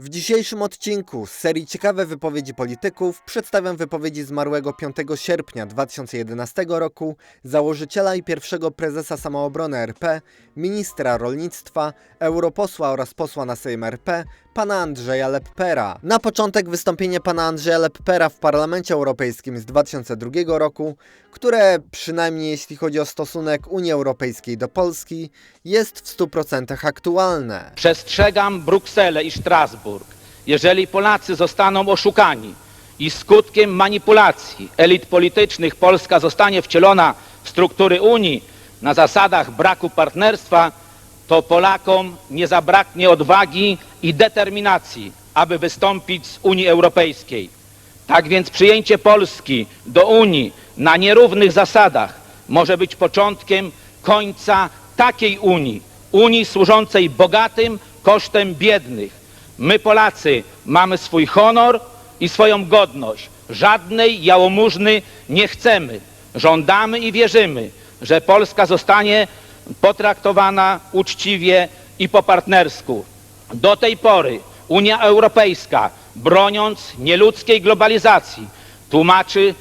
W dzisiejszym odcinku z serii Ciekawe wypowiedzi polityków przedstawiam wypowiedzi zmarłego 5 sierpnia 2011 roku założyciela i pierwszego prezesa Samoobrony RP, ministra rolnictwa, europosła oraz posła na Sejm RP, pana Andrzeja Leppera. Na początek wystąpienie pana Andrzeja Leppera w Parlamencie Europejskim z 2002 roku, które przynajmniej jeśli chodzi o stosunek Unii Europejskiej do Polski, jest w 100% aktualne. Przestrzegam Brukselę i Strasburg. Jeżeli Polacy zostaną oszukani i skutkiem manipulacji elit politycznych Polska zostanie wcielona w struktury Unii na zasadach braku partnerstwa, to Polakom nie zabraknie odwagi i determinacji, aby wystąpić z Unii Europejskiej. Tak więc przyjęcie Polski do Unii na nierównych zasadach może być początkiem końca takiej Unii, Unii służącej bogatym kosztem biednych. My Polacy mamy swój honor i swoją godność. Żadnej jałmużny nie chcemy. Żądamy i wierzymy, że Polska zostanie potraktowana uczciwie i po partnersku. Do tej pory Unia Europejska, broniąc nieludzkiej globalizacji, tłumaczy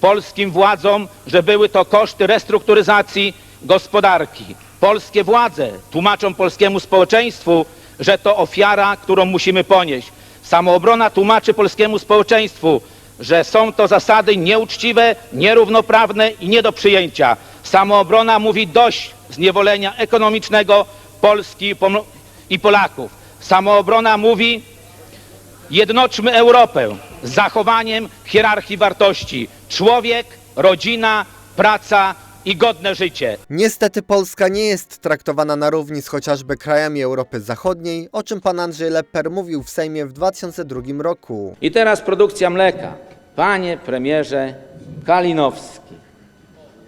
polskim władzom, że były to koszty restrukturyzacji gospodarki. Polskie władze tłumaczą polskiemu społeczeństwu, że to ofiara, którą musimy ponieść. Samoobrona tłumaczy polskiemu społeczeństwu, że są to zasady nieuczciwe, nierównoprawne i nie do przyjęcia. Samoobrona mówi dość zniewolenia ekonomicznego Polski i Polaków. Samoobrona mówi Jednoczmy Europę z zachowaniem hierarchii wartości. Człowiek, rodzina, praca i godne życie. Niestety Polska nie jest traktowana na równi z chociażby krajami Europy Zachodniej, o czym pan Andrzej Lepper mówił w Sejmie w 2002 roku. I teraz produkcja mleka. Panie premierze Kalinowski,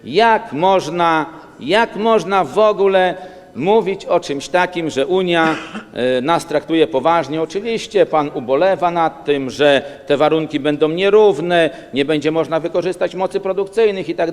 jak można, jak można w ogóle mówić o czymś takim, że Unia e, nas traktuje poważnie? Oczywiście pan ubolewa nad tym, że te warunki będą nierówne, nie będzie można wykorzystać mocy produkcyjnych i tak.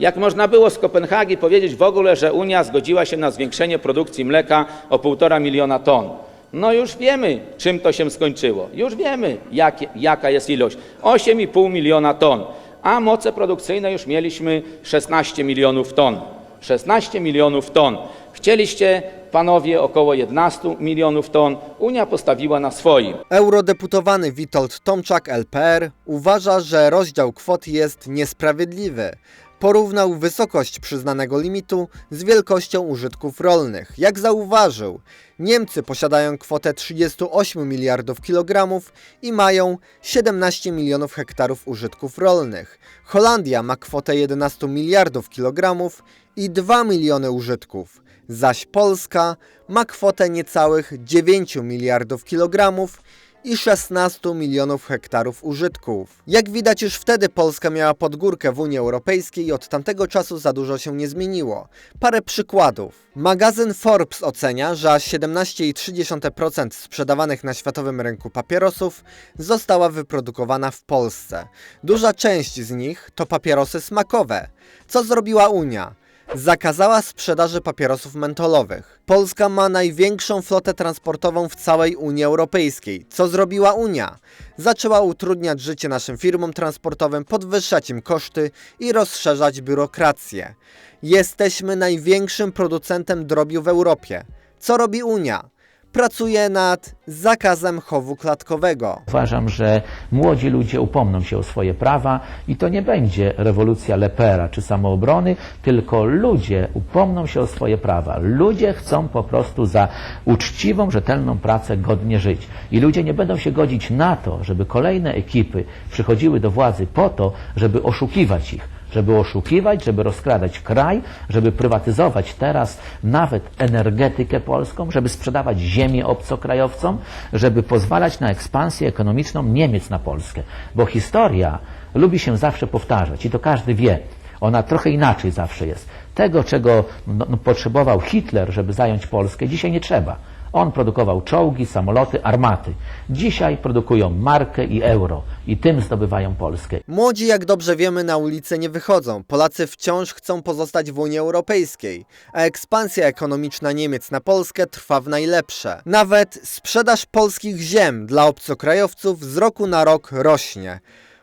Jak można było z Kopenhagi powiedzieć w ogóle, że Unia zgodziła się na zwiększenie produkcji mleka o 1,5 miliona ton? No już wiemy, czym to się skończyło. Już wiemy, jakie, jaka jest ilość. 8,5 miliona ton, a moce produkcyjne już mieliśmy 16 milionów ton. 16 milionów ton. Chcieliście, panowie, około 11 milionów ton. Unia postawiła na swoim. Eurodeputowany Witold Tomczak LPR uważa, że rozdział kwot jest niesprawiedliwy. Porównał wysokość przyznanego limitu z wielkością użytków rolnych. Jak zauważył, Niemcy posiadają kwotę 38 miliardów kilogramów i mają 17 milionów hektarów użytków rolnych. Holandia ma kwotę 11 miliardów kilogramów i 2 miliony użytków, zaś Polska ma kwotę niecałych 9 miliardów kilogramów i 16 milionów hektarów użytków. Jak widać już wtedy Polska miała podgórkę w Unii Europejskiej i od tamtego czasu za dużo się nie zmieniło. Parę przykładów. Magazyn Forbes ocenia, że aż 17,3% sprzedawanych na światowym rynku papierosów została wyprodukowana w Polsce. Duża część z nich to papierosy smakowe. Co zrobiła Unia? Zakazała sprzedaży papierosów mentolowych. Polska ma największą flotę transportową w całej Unii Europejskiej. Co zrobiła Unia? Zaczęła utrudniać życie naszym firmom transportowym, podwyższać im koszty i rozszerzać biurokrację. Jesteśmy największym producentem drobiu w Europie. Co robi Unia? Pracuje nad zakazem chowu klatkowego. Uważam, że młodzi ludzie upomną się o swoje prawa i to nie będzie rewolucja Lepera czy samoobrony, tylko ludzie upomną się o swoje prawa. Ludzie chcą po prostu za uczciwą, rzetelną pracę godnie żyć. I ludzie nie będą się godzić na to, żeby kolejne ekipy przychodziły do władzy po to, żeby oszukiwać ich żeby oszukiwać, żeby rozkradać kraj, żeby prywatyzować teraz nawet energetykę polską, żeby sprzedawać ziemię obcokrajowcom, żeby pozwalać na ekspansję ekonomiczną Niemiec na Polskę. Bo historia lubi się zawsze powtarzać i to każdy wie. Ona trochę inaczej zawsze jest. Tego, czego no, no, potrzebował Hitler, żeby zająć Polskę, dzisiaj nie trzeba. On produkował czołgi, samoloty, armaty. Dzisiaj produkują markę i euro i tym zdobywają Polskę. Młodzi, jak dobrze wiemy, na ulicę nie wychodzą. Polacy wciąż chcą pozostać w Unii Europejskiej, a ekspansja ekonomiczna Niemiec na Polskę trwa w najlepsze. Nawet sprzedaż polskich ziem dla obcokrajowców z roku na rok rośnie.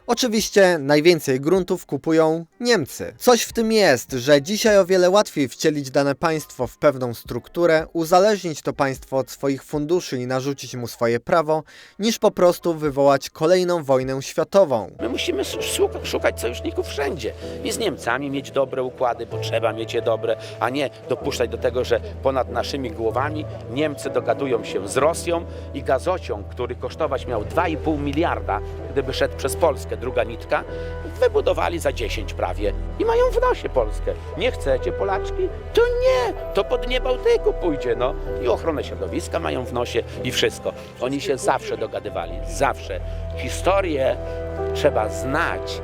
Oczywiście najwięcej gruntów kupują Niemcy. Coś w tym jest, że dzisiaj o wiele łatwiej wcielić dane państwo w pewną strukturę, uzależnić to państwo od swoich funduszy i narzucić mu swoje prawo, niż po prostu wywołać kolejną wojnę światową. My musimy szuka- szukać sojuszników wszędzie. I z Niemcami mieć dobre układy, bo trzeba mieć je dobre, a nie dopuszczać do tego, że ponad naszymi głowami Niemcy dogadują się z Rosją i gazociąg, który kosztować miał 2,5 miliarda, gdyby szedł przez Polskę, druga nitka, wybudowali za 10 prawie i mają w nosie Polskę. Nie chcecie Polaczki? To nie, to po dnie Bałtyku pójdzie, no. I ochronę środowiska mają w nosie i wszystko. Oni się zawsze dogadywali, zawsze. Historię trzeba znać,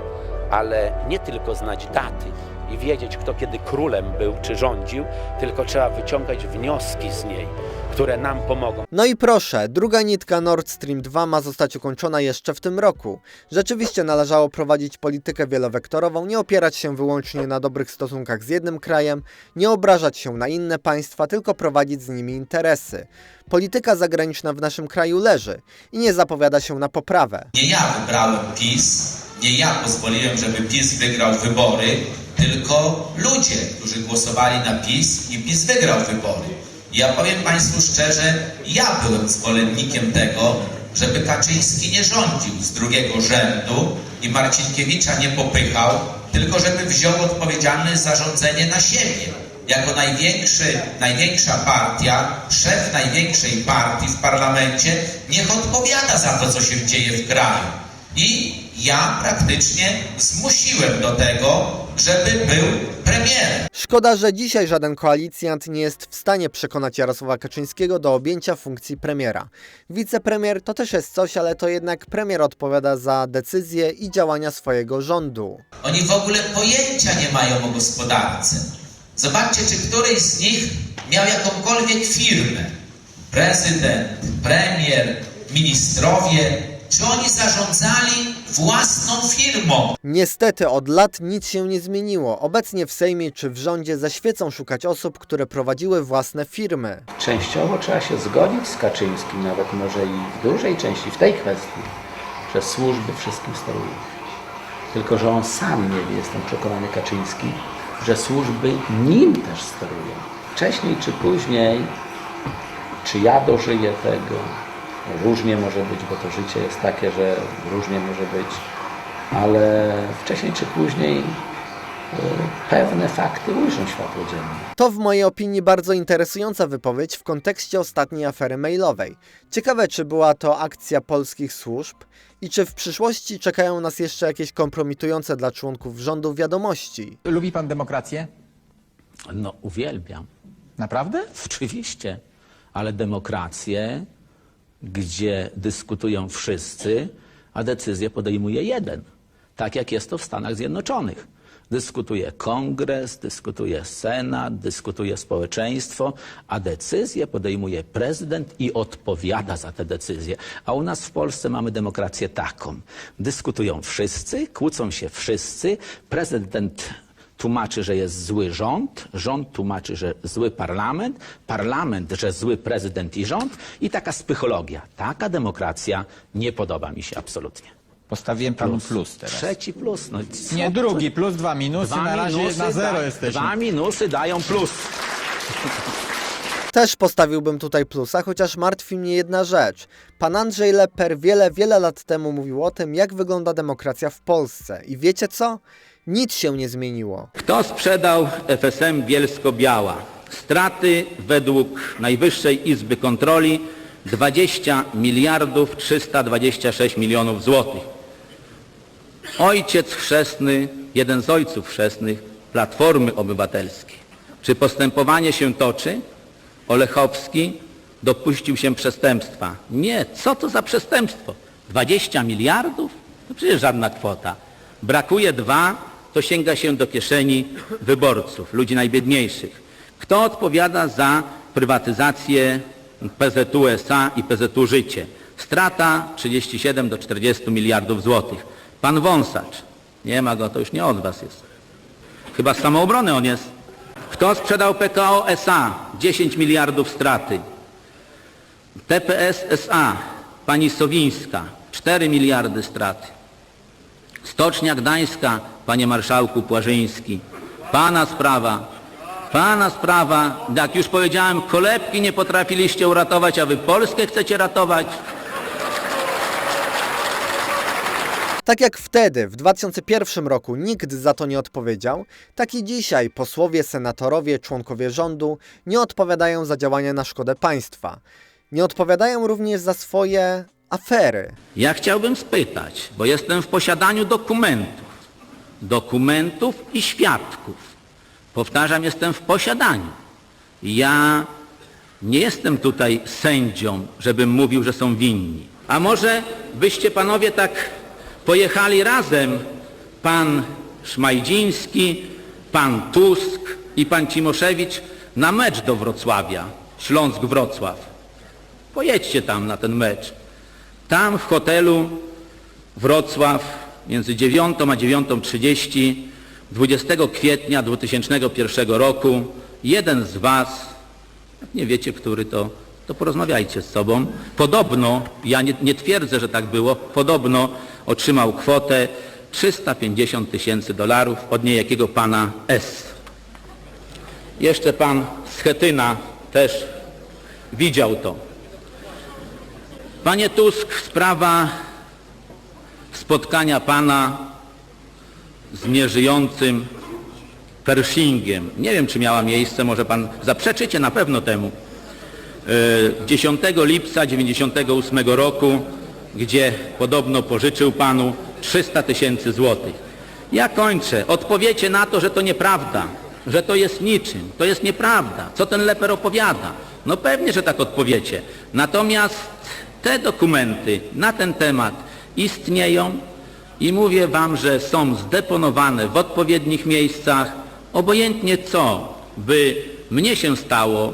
ale nie tylko znać daty i wiedzieć, kto kiedy królem był czy rządził, tylko trzeba wyciągać wnioski z niej, które nam pomogą. No i proszę, druga nitka Nord Stream 2 ma zostać ukończona jeszcze w tym roku. Rzeczywiście należało prowadzić politykę wielowektorową, nie opierać się wyłącznie na dobrych stosunkach z jednym krajem, nie obrażać się na inne państwa, tylko prowadzić z nimi interesy. Polityka zagraniczna w naszym kraju leży i nie zapowiada się na poprawę. Nie ja wybrałem PiS, nie ja pozwoliłem, żeby PiS wygrał wybory, tylko ludzie, którzy głosowali na PiS i PiS wygrał wybory. Ja powiem Państwu szczerze, ja byłem zwolennikiem tego, żeby Kaczyński nie rządził z drugiego rzędu i Marcinkiewicza nie popychał, tylko żeby wziął odpowiedzialność za rządzenie na siebie. Jako największy, największa partia, szef największej partii w parlamencie, niech odpowiada za to, co się dzieje w kraju. I ja praktycznie zmusiłem do tego, żeby był premierem. Szkoda, że dzisiaj żaden koalicjant nie jest w stanie przekonać Jarosława Kaczyńskiego do objęcia funkcji premiera. Wicepremier to też jest coś, ale to jednak premier odpowiada za decyzje i działania swojego rządu. Oni w ogóle pojęcia nie mają o gospodarce. Zobaczcie, czy któryś z nich miał jakąkolwiek firmę. Prezydent, premier, ministrowie, czy oni zarządzali własną firmą? Niestety od lat nic się nie zmieniło. Obecnie w Sejmie czy w rządzie zaświecą szukać osób, które prowadziły własne firmy. Częściowo trzeba się zgodzić z Kaczyńskim, nawet może i w dużej części w tej kwestii, że służby wszystkim sterują. Tylko, że on sam nie wie, jestem przekonany Kaczyński, że służby nim też sterują. Wcześniej czy później, czy ja dożyję tego, różnie może być, bo to życie jest takie, że różnie może być, ale wcześniej czy później e, pewne fakty ujrzą światło dzienne. To w mojej opinii bardzo interesująca wypowiedź w kontekście ostatniej afery mailowej. Ciekawe, czy była to akcja polskich służb i czy w przyszłości czekają nas jeszcze jakieś kompromitujące dla członków rządu wiadomości. Lubi pan demokrację? No, uwielbiam. Naprawdę? Oczywiście. Ale demokrację, gdzie dyskutują wszyscy, a decyzję podejmuje jeden. Tak jak jest to w Stanach Zjednoczonych. Dyskutuje kongres, dyskutuje senat, dyskutuje społeczeństwo, a decyzję podejmuje prezydent i odpowiada za te decyzje. A u nas w Polsce mamy demokrację taką. Dyskutują wszyscy, kłócą się wszyscy, prezydent tłumaczy, że jest zły rząd, rząd tłumaczy, że zły parlament, parlament, że zły prezydent i rząd i taka spychologia. Taka demokracja nie podoba mi się absolutnie. Postawiłem panu plus teraz. Trzeci plus. No, co Nie, to- drugi plus, dwa minusy, Dwa na razie minusy na zero da- jesteśmy. Dwa minusy dają plus. Też postawiłbym tutaj plusa, chociaż martwi mnie jedna rzecz. Pan Andrzej Leper wiele, wiele lat temu mówił o tym, jak wygląda demokracja w Polsce. I wiecie co? Nic się nie zmieniło. Kto sprzedał FSM Bielsko-Biała? Straty według Najwyższej Izby Kontroli 20 miliardów 326 milionów złotych. Ojciec chrzestny, jeden z ojców chrzestnych Platformy Obywatelskiej. Czy postępowanie się toczy? Olechowski dopuścił się przestępstwa. Nie, co to za przestępstwo? 20 miliardów? To przecież żadna kwota. Brakuje dwa, to sięga się do kieszeni wyborców, ludzi najbiedniejszych. Kto odpowiada za prywatyzację PZU SA i PZU Życie. Strata 37 do 40 miliardów złotych. Pan Wąsacz, nie ma go, to już nie od was jest. Chyba z samoobrony on jest. Kto sprzedał PKO SA? 10 miliardów straty. TPS SA, pani Sowińska, 4 miliardy straty. Stocznia Gdańska, panie marszałku Płażyński. Pana sprawa, pana sprawa. Jak już powiedziałem, kolebki nie potrafiliście uratować, a wy Polskę chcecie ratować. Tak jak wtedy, w 2001 roku, nikt za to nie odpowiedział, tak i dzisiaj posłowie, senatorowie, członkowie rządu nie odpowiadają za działania na szkodę państwa. Nie odpowiadają również za swoje afery. Ja chciałbym spytać, bo jestem w posiadaniu dokumentów, dokumentów i świadków. Powtarzam, jestem w posiadaniu. Ja nie jestem tutaj sędzią, żebym mówił, że są winni. A może byście panowie tak pojechali razem, pan Szmajdziński, pan Tusk i pan Cimoszewicz, na mecz do Wrocławia, Śląsk-Wrocław. Pojedźcie tam na ten mecz. Tam w hotelu Wrocław między 9 a 9.30 20 kwietnia 2001 roku jeden z Was, nie wiecie, który to, to porozmawiajcie z sobą. Podobno, ja nie, nie twierdzę, że tak było, podobno otrzymał kwotę 350 tysięcy dolarów od niejakiego pana S. Jeszcze pan Schetyna też widział to. Panie Tusk, sprawa spotkania pana z nieżyjącym Pershingiem. Nie wiem, czy miała miejsce, może pan zaprzeczycie na pewno temu. E, 10 lipca 98 roku, gdzie podobno pożyczył panu 300 tysięcy złotych. Ja kończę. Odpowiecie na to, że to nieprawda, że to jest niczym. To jest nieprawda. Co ten leper opowiada? No pewnie, że tak odpowiecie. Natomiast te dokumenty na ten temat istnieją i mówię wam, że są zdeponowane w odpowiednich miejscach, obojętnie co by mnie się stało,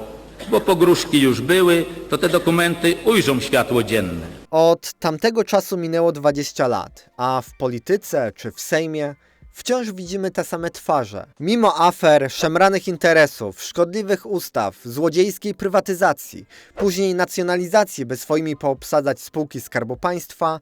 bo pogróżki już były, to te dokumenty ujrzą światło dzienne. Od tamtego czasu minęło 20 lat, a w polityce czy w Sejmie wciąż widzimy te same twarze. Mimo afer, szemranych interesów, szkodliwych ustaw, złodziejskiej prywatyzacji, później nacjonalizacji, by swoimi poobsadzać spółki Skarbu Państwa,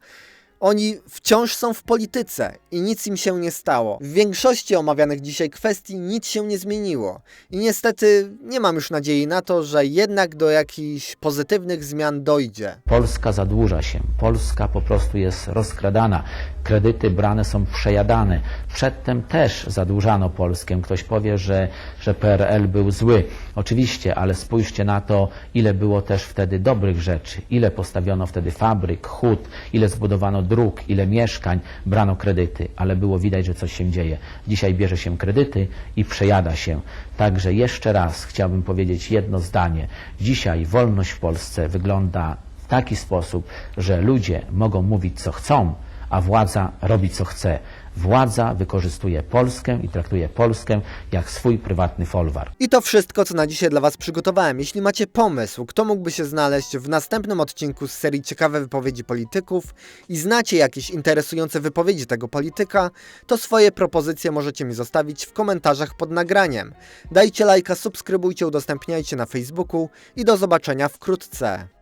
oni wciąż są w polityce i nic im się nie stało. W większości omawianych dzisiaj kwestii nic się nie zmieniło. I niestety nie mam już nadziei na to, że jednak do jakichś pozytywnych zmian dojdzie. Polska zadłuża się, Polska po prostu jest rozkradana, kredyty brane są przejadane. Przedtem też zadłużano Polskę. Ktoś powie, że, że PRL był zły. Oczywiście, ale spójrzcie na to, ile było też wtedy dobrych rzeczy, ile postawiono wtedy fabryk, hut, ile zbudowano dróg, ile mieszkań, brano kredyty, ale było widać, że coś się dzieje. Dzisiaj bierze się kredyty i przejada się. Także jeszcze raz chciałbym powiedzieć jedno zdanie. Dzisiaj wolność w Polsce wygląda w taki sposób, że ludzie mogą mówić co chcą, a władza robi co chce. Władza wykorzystuje Polskę i traktuje Polskę jak swój prywatny folwar. I to wszystko, co na dzisiaj dla Was przygotowałem. Jeśli macie pomysł, kto mógłby się znaleźć w następnym odcinku z serii Ciekawe wypowiedzi polityków i znacie jakieś interesujące wypowiedzi tego polityka, to swoje propozycje możecie mi zostawić w komentarzach pod nagraniem. Dajcie lajka, subskrybujcie, udostępniajcie na Facebooku i do zobaczenia wkrótce.